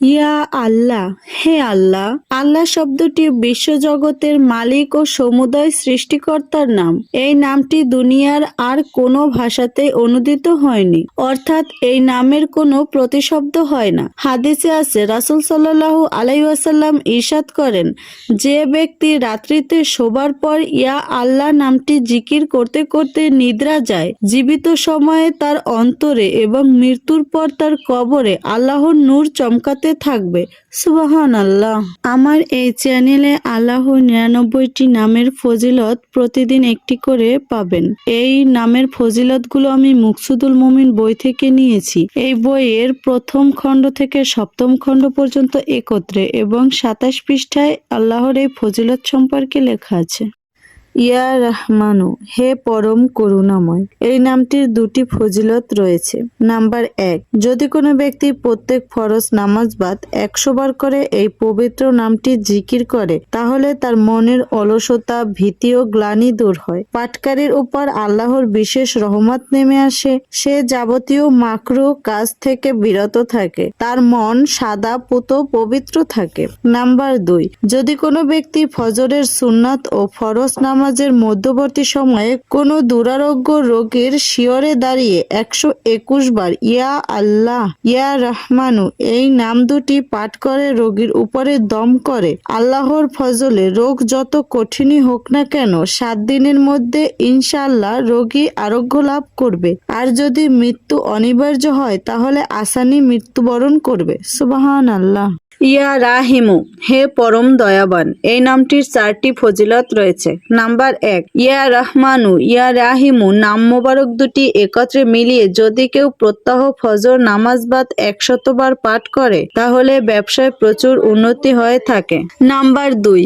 ইয়া আল্লাহ, হে আল্লাহ আল্লাহ শব্দটি বিশ্বজগতের মালিক ও সমুদয় সৃষ্টিকর্তার নাম। এই নামটি দুনিয়ার আর কোনো ভাষাতে অনুদিত হয়নি। অর্থাৎ এই নামের কোনো প্রতিশব্দ হয় না। হাদিসে আছে, রাসুল সাল্লাল্লাহু আলাইসাল্লাম ইরশাদ করেন, যে ব্যক্তি রাত্রিতে শোবার পর ইয়া আল্লাহ নামটি জিকির করতে করতে নিদ্রা যায়, জীবিত সময়ে তার অন্তরে এবং মৃত্যুর পর তার কবরে আল্লাহর নূর চমকাতে থাকবে। সুবাহান আল্লাহ আমার এই চ্যানেলে আল্লাহ নিরানব্বইটি নামের ফজিলত প্রতিদিন একটি করে পাবেন। এই নামের ফজিলতগুলো আমি মুকসুদুল মুমিন বই থেকে নিয়েছি। এই বইয়ের প্রথম খণ্ড থেকে সপ্তম খণ্ড পর্যন্ত একত্রে এবং সাতাশ পৃষ্ঠায় আল্লাহর এই ফজিলত সম্পর্কে লেখা আছে। ইয়া রহমানু, হে পরম করুণাময়, এই নামটির দুটি ফজিলত রয়েছে। নাম্বার এক, যদি কোনো ব্যক্তি প্রত্যেক ফরজ নামাজ বাদ একশো বার করে এই পবিত্র নামটি জিকির করে, তাহলে তার মনের অলসতা, ভীতি ও গ্লানি দূর হয়। পাটকারীর উপর আল্লাহর বিশেষ রহমত নেমে আসে। সে যাবতীয় মাকরু কাজ থেকে বিরত থাকে। তার মন সাদা, পুত, পবিত্র থাকে। নাম্বার দুই, যদি কোনো ব্যক্তি ফজরের সুন্নাত ও ফরজ নামাজের মধ্যবর্তী সময়ে কোনো দুরারোগ্য রোগীর শিয়রে দাঁড়িয়ে একশো একুশ বার ইয়া আল্লাহ, ইয়া রহমানু এই নাম দুটি পাঠ করে রোগীর উপরে দম করে। আল্লাহর ফজলে রোগ যত কঠিনই হোক না কেন, সাত দিনের মধ্যে ইনশাআল্লাহ রোগী আরোগ্য লাভ করবে। আর যদি মৃত্যু অনিবার্য হয়, তাহলে আসানি মৃত্যুবরণ করবে। সুবাহান আল্লাহ ইয়া রাহিমু, হে পরম দয়াবান, এই নামটির চারটি ফজিলত রয়েছে। নাম্বার এক, ইয়া রহমানু, ইয়া রাহিমু, নাম মোবারক দুটি একত্রে মিলিয়ে যদি কেউ প্রত্যাহ ফজর নামাজ বাদ একশতবার পাঠ করে, তাহলে ব্যবসায় প্রচুর উন্নতি হয়ে থাকে। নাম্বার দুই,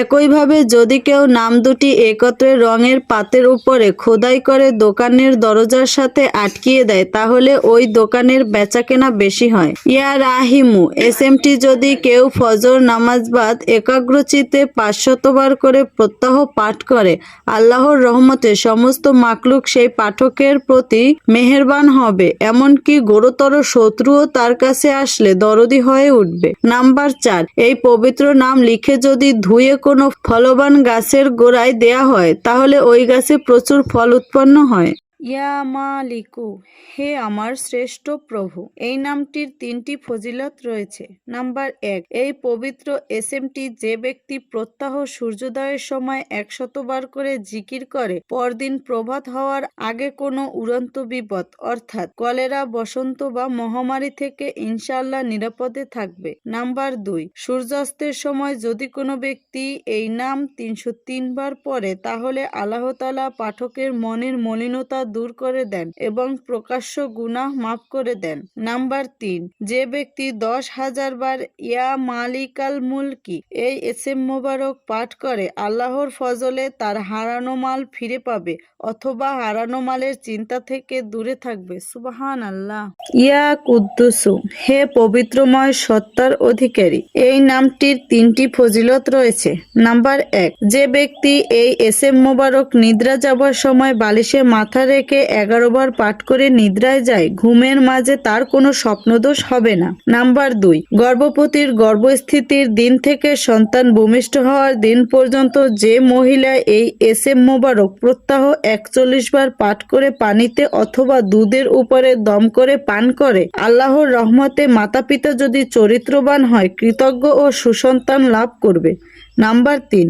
একইভাবে যদি কেউ নাম দুটি একত্রে রঙের পাতের উপরে খোদাই করে দোকানের দরজার সাথে আটকিয়ে দেয়, তাহলে ওই দোকানের বেচাকেনা বেশি হয়। ইয়া রাহিমু এস এমটি যদি কেউ ফজর, নামাজ বাদ একাগ্রচিতে পাঁচশতবার করে প্রত্যাহ পাঠ করে, আল্লাহর রহমতে সমস্ত মাকলুক সেই পাঠকের প্রতি মেহেরবান হবে। এমনকি গুরুতর শত্রুও তার কাছে আসলে দরদি হয়ে উঠবে। নাম্বার চার, এই পবিত্র নাম লিখে যদি ধুয়ে কোনো ফলবান গাছের গোড়ায় দেয়া হয়, তাহলে ওই গাছে প্রচুর ফল উৎপন্ন হয়। ইয়া মালিকু, হে আমার শ্রেষ্ঠ প্রভু। এই নামটির তিনটি ফজিলত রয়েছে। নাম্বার এক, এই পবিত্র এসএমটি যে ব্যক্তি প্রত্যাহ সূর্যোদয়ের সময় একশতবার করে জিকির করে, পরদিন প্রভাত হওয়ার আগে কোনো উড়ন্ত বিপদ, অর্থাৎ কলেরা, বসন্ত বা মহামারী থেকে ইনশাল্লাহ নিরাপদে থাকবে। নাম্বার দুই, সূর্যাস্তের সময় যদি কোনো ব্যক্তি এই নাম তিনশো তিনবার পরে তাহলে আল্লাহতালা পাঠকের মনের মলিনতা দূর করে দেন এবং প্রকাশ্য গুনাহ মাফ করে দেন। নাম্বার তিন, যে ব্যক্তি দশ হাজার বার ইয়া মালিকাল মুলকি এই এসএম মোবারক পাঠ করে, আল্লাহর ফজলে তার হারানো মাল ফিরে পাবে অথবা হারানো মালের চিন্তা থেকে দূরে থাকবে। সুবাহান আল্লাহ ইয়া কুদ্দুসু, হে পবিত্রময় সত্তার অধিকারী, এই নামটির তিনটি ফজিলত রয়েছে। নাম্বার এক, যে ব্যক্তি এই এস এম মোবারক নিদ্রা যাবার সময় বালিশে মাথা রেখে এগারো বার পাঠ করে নিদ্রায় যায়, ঘুমের মাঝে তার কোনো স্বপ্নদোষ হবে না। নাম্বার দুই গর্ভবতীর গর্ভস্থিতির দিন থেকে সন্তান ভূমিষ্ঠ হওয়ার দিন পর্যন্ত যে মহিলা এই এস এম মোবারক প্রত্যাহ একচল্লিশ বার পাঠ করে পানিতে অথবা দুধের উপরে দম করে পান করে, আল্লাহর রহমতে মাতা পিতা যদি চরিত্রবান হয়, কৃতজ্ঞ ও সুসন্তান লাভ করবে। নাম্বার তিন,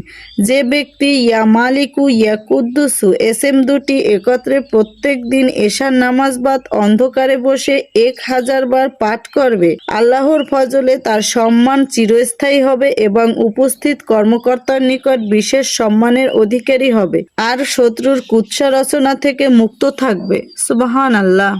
যে ব্যক্তি ইয়া মালিকু ইয়া কুদ্দুসু, এস এম দুটি একত্রে প্রত্যেক দিন এশার নামাজ বাদ অন্ধকারে বসে এক হাজার বার পাঠ করবে। আল্লাহর ফজলে তার সম্মান চিরস্থায়ী হবে এবং উপস্থিত কর্মকর্তার নিকট বিশেষ সম্মানের অধিকারী হবে। আর শত্রুর কুৎসা রচনা থেকে মুক্ত থাকবে। সুবাহান আল্লাহ